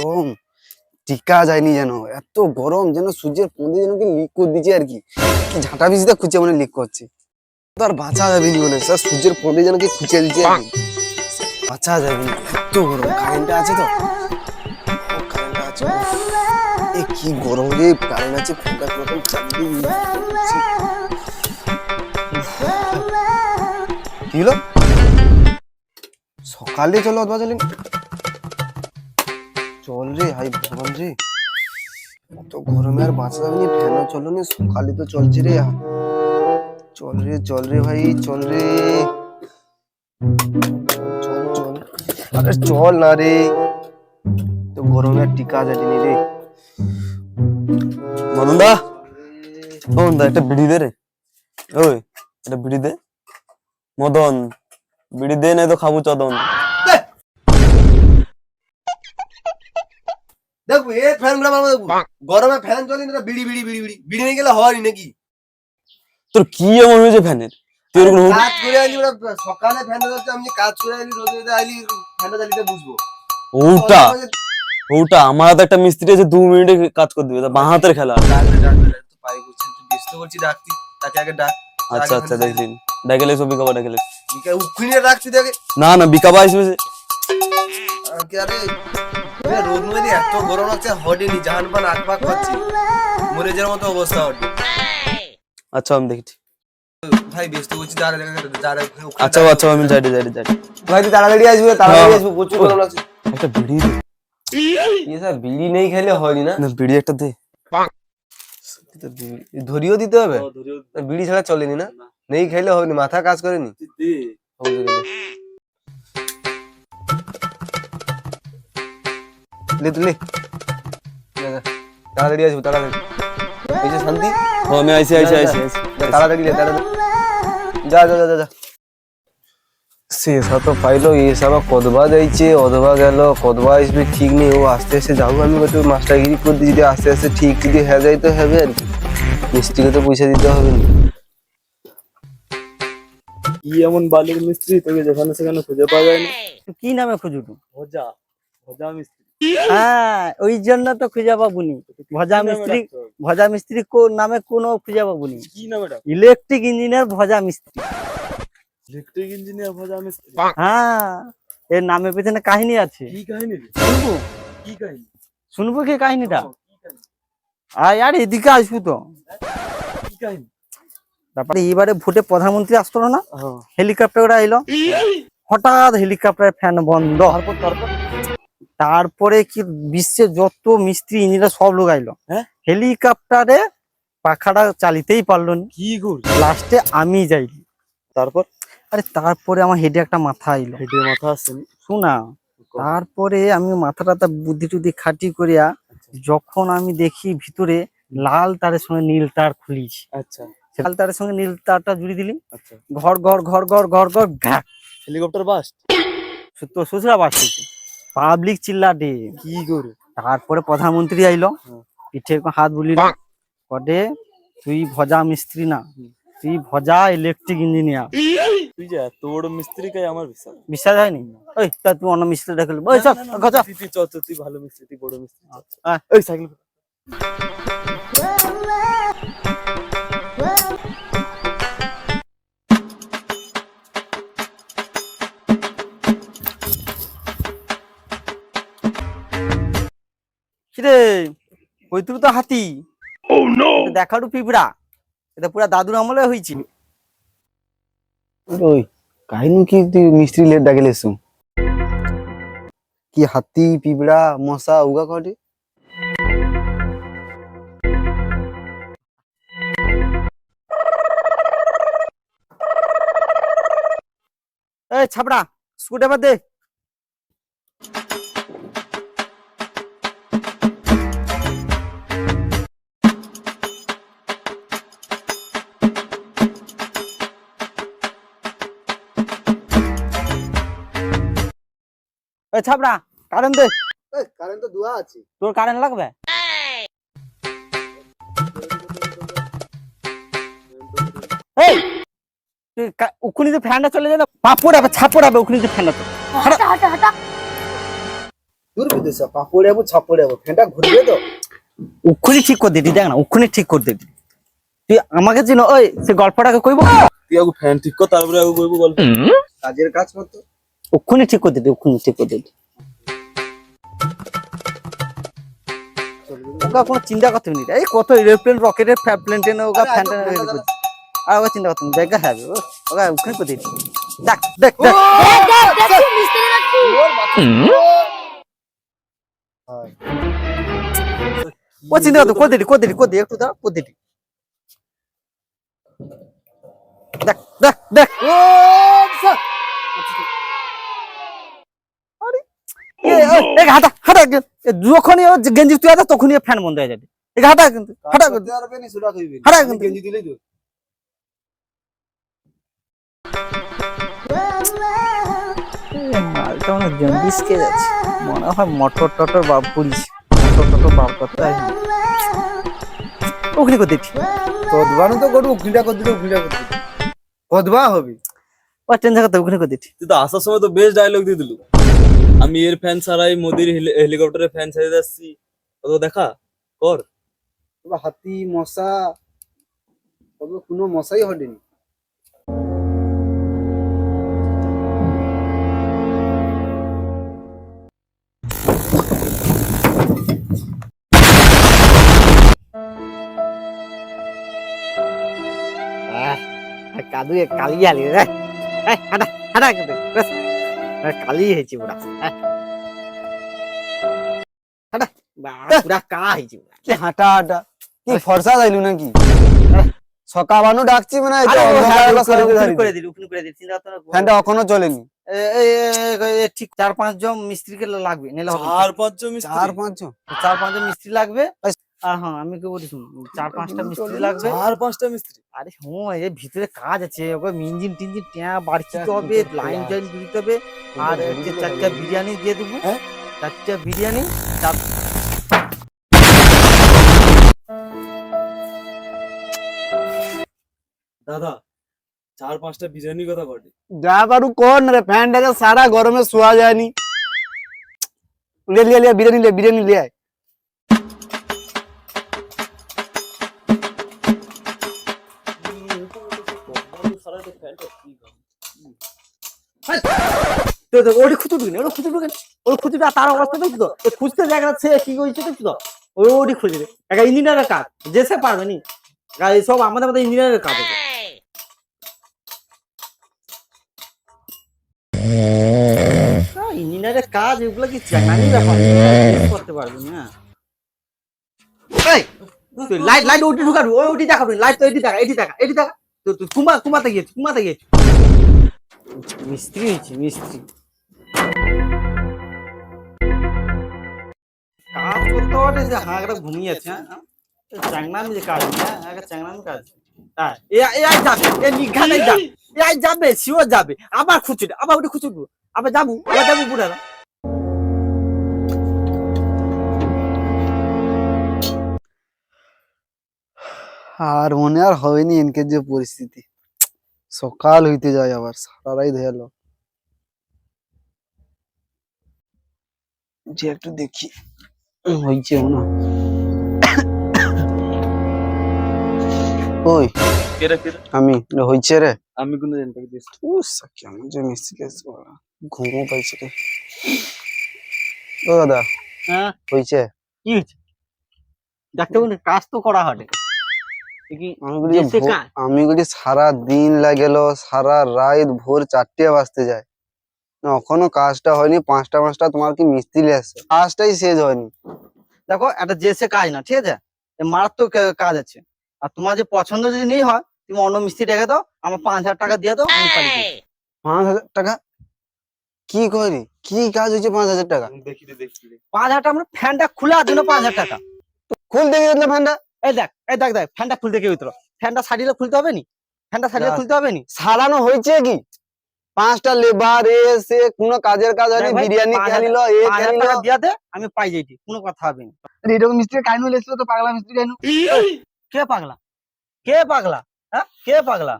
গরম। টিকা যায়নি যেন। এত গরম যেন সূর্যের পদে যেন কি লিক করে দিচ্ছে আর কি। ঝাঁটা বিজিতে খুঁজে মানে লিক করছে। তো আর বাঁচা যাবে নি মনে হয় সূর্যের পদে যেন কি খুঁজে দিচ্ছে বাঁচা যাবে না এত গরম। কারেন্টটা আছে তো? এ কি গরম রে। কারেন্ট আছে ফোনটা কি হলো? সকালে চলো অথবা চলেন চল রে হাই ভগবান রে। এত গরমে আর বাঁচা যাবে না ফ্যানও চলো নি তো চলছে রে। চল রে চল রে ভাই, চল রে। চল আরে চল না রে। তো গরমে আর টিকা যায়নি রে। মদনদা মদনদা একটা বিড়ি দে রে। ওই, একটা বিড়ি দে। মদন, বিড়ি দে নাই তো খাব চদন। দেখো এ ফ্যানগুলো আমার গরমে ফ্যান চলে না বিড়ি বিড়ি বিড়ি বিড়ি। বিড়ি নিয়ে গেলে হয়নি নাকি? তোর কি এমন হয়েছে ফ্যানের? তুই ওরকম কাজ করে আইলি সকালে ফ্যানটা চলছে আমি কাজ করে আইলি রোদে রোদে আইলি ফ্যানটা চালিয়ে বুঝব। ওটা ওটা আমার হাতে একটা মিস্ত্রি আছে দু মিনিটে কাজ করে দিবে বাঁ হাতের খেলা। ব্যস্ত করছি ডাকতি তাকে আগে ডাক। আচ্ছা আচ্ছা দেখলিন ডাকেলে সব বিকাবা ডাকেলে বিকে উকুনি রাখছি দেখে। না না বিকাবা আসবে। আরে? মানে এত লাগছে জাহান পান মরে যাওয়ার মতো অবস্থা হডে আচ্ছা আমি দেখছি ভাই ব্যস্ত হচ্ছি যারা আচ্ছা আচ্ছা আমি যাই যাই যাই ভাই তুই তাড়াতাড়ি আসবি তাড়াতাড়ি হ্যাঁ। আসবি প্রচুর গরম লাগছে। একটা বিড়ি দে। ইয়ে স্যার বিড়ি নেই খেলে হয়নি না? না বিড়ি একটা দে। ধরিও দিতে হবে? বিড়ি ছাড়া চলেনি না? নেই খাইলে হয়নি মাথা কাজ করেনি? লে তুই লে লে, লে। তাড়াতাড়ি আসব তাড়াতাড়ি। এই যে শান্তি। ও আমি আইসি আইসি আইসি আইসি যা, তাড়াতাড়ি লে তাড়াতাড়ি। যা যা যা যা, যা। শেষা তো পাইলো এ সব কদবা দিয়েছে অধবা গেল। কদবা আসবে ঠিক নেই ও আস্তে আস্তে যাব আমি একটু মাস্টারগিরি করে দিই যদি আস্তে আস্তে ঠিক যদি হ্যাঁ যাই তো হবে আর কি। মিস্ত্রিকে তো পয়সা দিতে হবে না। কি এমন বালির মিস্ত্রি তোকে যেখানে সেখানে খুঁজে পাওয়া যায় না। কি নামে খুঁজবো? ভজা ভজা মিস্ত্রি। হ্যাঁ ওই জন্য তো খুঁজে পাবুনি। ভজা মিস্ত্রি ভজা মিস্ত্রি কোন নামে কোনো খুঁজে পাবুনি। ইলেকট্রিক ইঞ্জিনিয়ার ভজা মিস্ত্রি। ইলেকট্রিক ইঞ্জিনিয়ার ভজা মিস্ত্রি? হ্যাঁ এর নামের পেছনে কাহিনী আছে। কি কাহিনী শুনব? কি কাহিনী? শুনব কি কাহিনীটা? আর এদিকে আসব তো। কি কাহিনী? তারপরে এবারে ভোটে প্রধানমন্ত্রী আসতো না? হ্যাঁ। হেলিকপ্টার আইলো হঠাৎ হেলিকপ্টার ফ্যান বন্ধ। তারপর তারপর? তারপরে কি বিশ্বে যত মিস্ত্রি ইঞ্জিনিয়ার সব লোক আইলো হ্যাঁ? হেলিকপ্টারে পাখাটা চালিতেই পারল কি লাস্টে আমি যাই। তারপর? আরে তারপরে আমার হেডে একটা মাথা আইলো। হেডে মাথা আসছেনি শোনা তারপরে আমি মাথা টাথা বুদ্ধি টুদ্ধি খাটি করিয়া যখন আমি দেখি ভিতরে লাল তারের সঙ্গে নীল তার খুলিছি। আচ্ছা। লাল তারের সঙ্গে নীল তারটা জুড়ে দিলি। আচ্ছা। ঘর ঘর ঘর ঘর ঘর ঘর ঘা হেলিকপ্টার বাস তো শ্বশুরা বাসছে পাবলিক চিল্লা দে কি করে তারপরে প্রধানমন্ত্রী আইলো। পিঠে হাত বুলিল কটে তুই ভজা মিস্ত্রি না। তুই ভজা ইলেকট্রিক ইঞ্জিনিয়ার তুই যা তোর মিস্ত্রি কাই আমার বিশ্বাস? বিশ্বাস হয়নি? ওই তা তুই অন্য মিস্ত্রি দেখল ওই চল গজা তুই চল। চল, তুই ভালো মিস্ত্রি তুই বড় মিস্ত্রি। ওই সাইকেল। কিরে? ওই তুই তো হাতি। এটা দেখারও পিঁপড়া। এটা পুরা দাদুর আমলে হয়েছে ওই কাহিনী কি তুই মিস্ত্রি লেট ডাকে লেসু? কি হাতি পিঁপড়া মশা উগা কটে এই ছাপড়া স্কুটার দে। ছাপড়া কারেন্ট দে। কারেন্ট তো দুয়া আছে। তোর কারেন্ট লাগবে? এই ফ্যানটা চলে যায় না ফ্যানটা তো ফ্যানটা ঘুরবে তো? উকুনি ঠিক করে দিবি দেখ না উকুনি ঠিক করে দিবি তুই আমাকে চিনো ওই সে গল্পটাকে কইবো? তুই আগে ফ্যান ঠিক কর তারপরে আগে কইব গল্প। কাজের কাজ করতো? উক্ষুনি ঠিক করে দিটি উক্ষুনি ঠিক করে দিটি ওকা কোনো চিন্তা করতে নেই এই কত এরোপ্লেন রকেটের প্লেন টেন আরে, ফ্যান। আর ওকা চিন্তা করতে নেই জায়গা হবে ও ওকা উক্ষুনি করে দিটি দেখ দেখ দেখ। ও চিন্তা করতে করে দিটি করে দিটি করে দিটি একটু দাঁড়া করে দিটি দেখ দেখ দেখ। এ, এ, এ, হাঁটা হাঁটা। এ, যখনই ও গেঞ্জি তুই আদা তখনই ফ্যান বন্ধ হয়ে যাবে। কিন্তু করতে। গেঞ্জি দিলেই তো মালটা অনেক জন্ডিস কে যাচ্ছে। মনে হয় মটর টটর বাপ পুলিশ। মটর টটর বাপ করতে ওখানে করে কদবানো তো করব উকিলটা করতে তো উকিলটা করতে কদবা হবে। ও ট্রেন জায়গাতে ওখানে করে দেখছি তুই তো আসার সময় তো বেশ ডায়লগ দিয়ে দিলু। আমি এর ফ্যান ছাড়াই মোদির হেলি- হেলিকপ্টারের ফ্যান ছেড়ে যাচ্ছি। কত দেখা? কর। হাতি, মশা তবে কোনো মশাই হটেনি কাদু কালি আলি রে। হাঁটা হাঁটা আরে, কালি হয়েছে পুরা। কা হয়েছে কি হাঁটা হাঁটা। কি ফর্সা যাইলু নাকি? সকাবানু ডাকছি মানে তো হ্যাঁ। করে দিলি উকুনি করে দিলি চিন্তা করতে ফ্যানটা এখনও চলেনি। ঠিক চার পাঁচ জন মিস্ত্রিকে লাগবে নিলে হবে। চার পাঁচজন মিস্ত্রি? চার পাঁচ জন চার পাঁচজন মিস্ত্রি লাগবে। হ্যাঁ আমি কি বলি শুন চার পাঁচটা মিস্ত্রি লাগবে। চার পাঁচটা মিস্ত্রি? আরে হ্যাঁ এর ভিতরে কাজ আছে ওকে ইঞ্জিন টিঞ্জিন ট্যাঁ বাড়তে হবে লাইন টাইন দিতে হবে আর হচ্ছে চারটা বিরিয়ানি দিয়ে দেবো। হ্যাঁ? চারটা বিরিয়ানি চার দাদা চার পাঁচটা বিরিয়ানি কথা বটে। যা পারু কোন রে ফ্যানটাকে সারা গরমে শোয়া যায়নি। লে লিয়ে লিয়ে বিরিয়ানি লে বিরিয়ানি লিয়ে আয়। ওটি খুঁজে ঢুকেন খুঁজে ওই খুঁজে তার অবস্থা দেখছি তো? খুঁজতে সে কি হয়েছে দেখছি তো? ওই খুঁজে একটা ইঞ্জিনিয়ারের কাজ, যে সে পারবে নি সব আমাদের ইঞ্জিনিয়ারের কাজ ইঞ্জিনিয়ারের কাজ, এগুলো কি করতে পারবে না। লাইট লাইট ওটি ঢুকাবি, ওই ওটি দেখাবি, লাইট তো এটি দেখা এটি দেখা এটি দেখা। তো কুমাতে গিয়েছিস কুমাতে গিয়েছিস মিস্ত্রি হয়েছে মিস্ত্রি। কাজ করতে পারে যে হাঁকড়া ঘুমিয়ে আছে। হ্যাঁ চাংনামি যে কাজ হ্যাঁ একটা চাংনামি কাজ। হ্যাঁ যাবে এ নিঘা নাই যাবে এ আই যাবে শিও যাবে আবার খুঁজুবে আবার ওটা খুঁজুবো আবার যাব আবার যাব বুড়ারা। আর মনে আর হয়নি এনকে যে পরিস্থিতি। সকাল হইতে যায় আবার সারারাই ধেয়ালো। যে একটু দেখি। হয়েছে হয়। ওই আমি হয়েছে রে। আমি কোনো দিস যে পাইছে রে। ও দাদা হ্যাঁ? হয়েছে কি হয়েছে দেখতে কাজ তো করা হবে আমি বলি সারা দিন লাগেল সারা রাত ভোর চারটে বাজতে যায়। না এখনও কাজটা হয়নি পাঁচটা পাঁচটা তোমার কি মিস্ত্রি আসছে? কাজটাই শেষ হয়নি। দেখো একটা যে কাজ না ঠিক আছে? মারাত্মক কাজ আছে। আর তোমার যে পছন্দ যদি নেই হয় তুমি অন্য মিস্ত্রি রেখে দাও আমার পাঁচ হাজার টাকা দিয়ে দাও। পাঁচ হাজার টাকা? কি করি? কি কাজ হয়েছে পাঁচ হাজার টাকা? দেখি দেখি পাঁচ হাজার টাকা মানে ফ্যানটা খোলার জন্য পাঁচ হাজার টাকা। খুলতে গেলে ফ্যানটা এই দেখ এই দেখ দেখ ফ্যানটা খুলতে কেউ উতরো ফ্যানটা সারিলে খুলতে হবে নি? ফ্যানটা সারিলে খুলতে হবে নি? সারানো হয়েছে কি? পাঁচটা লেবার এসে কোনো কাজের কাজ হয়নি বিরিয়ানি পাঁচ এ পাঁচ খেয়ে হাজার নিল। টাকা দিয়ে দে আমি পাই যাইটি কোনো কথা হবে না। এরকম মিস্ত্রি কাইনু এসেছিল তো পাগলা মিস্ত্রি কাইনু। কে পাগলা? কে পাগলা? হ্যাঁ? কে পাগলা?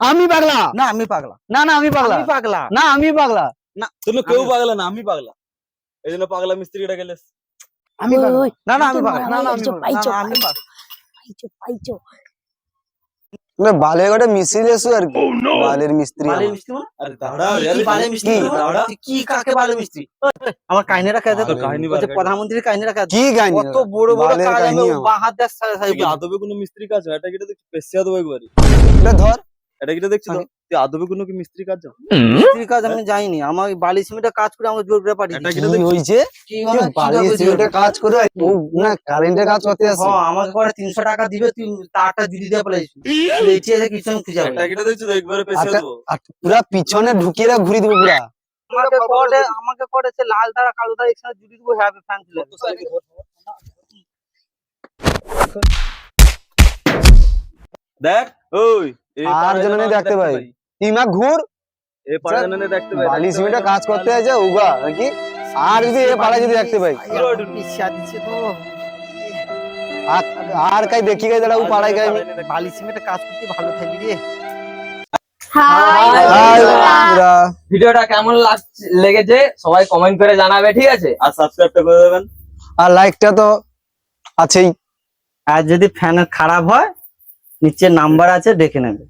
আমি পাগলা। না আমি পাগলা। না না আমি পাগলা। আমি পাগলা। না আমি পাগলা। না তুমি কেউ পাগলা। না আমি পাগলা। এই জন্য পাগলা মিস্ত্রিটা গেলে। আমি না না আমি পাগলা। না না আমি পাইছো, না, পাইছো, না, বালের মিস্ত্রি এসো আর কি? বালের মিস্ত্রি বালের আমার। মিস্ত্রি মানে? আরে দাঁড়া কি বালে মিস্ত্রি কি? মানে? কি কাকে বালের মিস্ত্রি? আমার কাহিনীটা খেতে তো? কাহিনী বলতে প্রধানমন্ত্রীর কাহিনীটা খেতে কি কাহিনী? কত বড় বড় কাজ আমি কাহিনী আমার। বাঁ হাত দিয়ে সা- সাই কি? আদবে কোনো মিস্ত্রি কাজ হয়? এটা কিটা দেখ পেশিয়া দেবো একবারই। এটা ধর। এটা কিটা দেখছি তো? তুই আদবে কোনো কি মিস্ত্রি কাজ জানো? মিস্ত্রির কাজ আমি যাইনি আমার বালি সিমেন্টের কাজ করে আমাকে জোর করে পাঠিয়ে এটা দিয়েছে। কিটা কি মানে? বালি সিমেন্টের কাজ করে ও না কারেন্টের কাজ করতে আসে হ্যাঁ, আমাকে পরে তিনশো টাকা দিবে তুই তারটা জুড়ি দিয়ে পেলাইছি এটি এসে কিছু এটা একবারে আচ্ছা। দেবো। আর পুরা পিছনে ঢুকিয়ে ঘুরি দেবো পুরা। আমাকে করে আমাকে করেছে লাল তারা কালো তারা একসাথে জুড়ি দেবো হ্যাঁ ফ্যান ছিল দেখ ওই আর আমি দেখতে পাই। ইমা ঘুর। পাড়ায় যেন আমি দেখতে পাই বালি কাজ করতে আছে উগা নাকি? আর যদি এ পাড়ায় যদি দেখতে পাই। আর আর কাই দেখি গাই দাঁড়া ও পাড়ায় গাই বালি কাজ করতে ভালো থাকবি রে। ভিডিওটা কেমন লাগছে লেগেছে সবাই কমেন্ট করে জানাবে ঠিক আছে? আর সাবস্ক্রাইবটা করে দেবেন। আর লাইকটা তো আছেই। আর যদি ফ্যান খারাপ হয় নিচে নাম্বার আছে দেখে নেবে।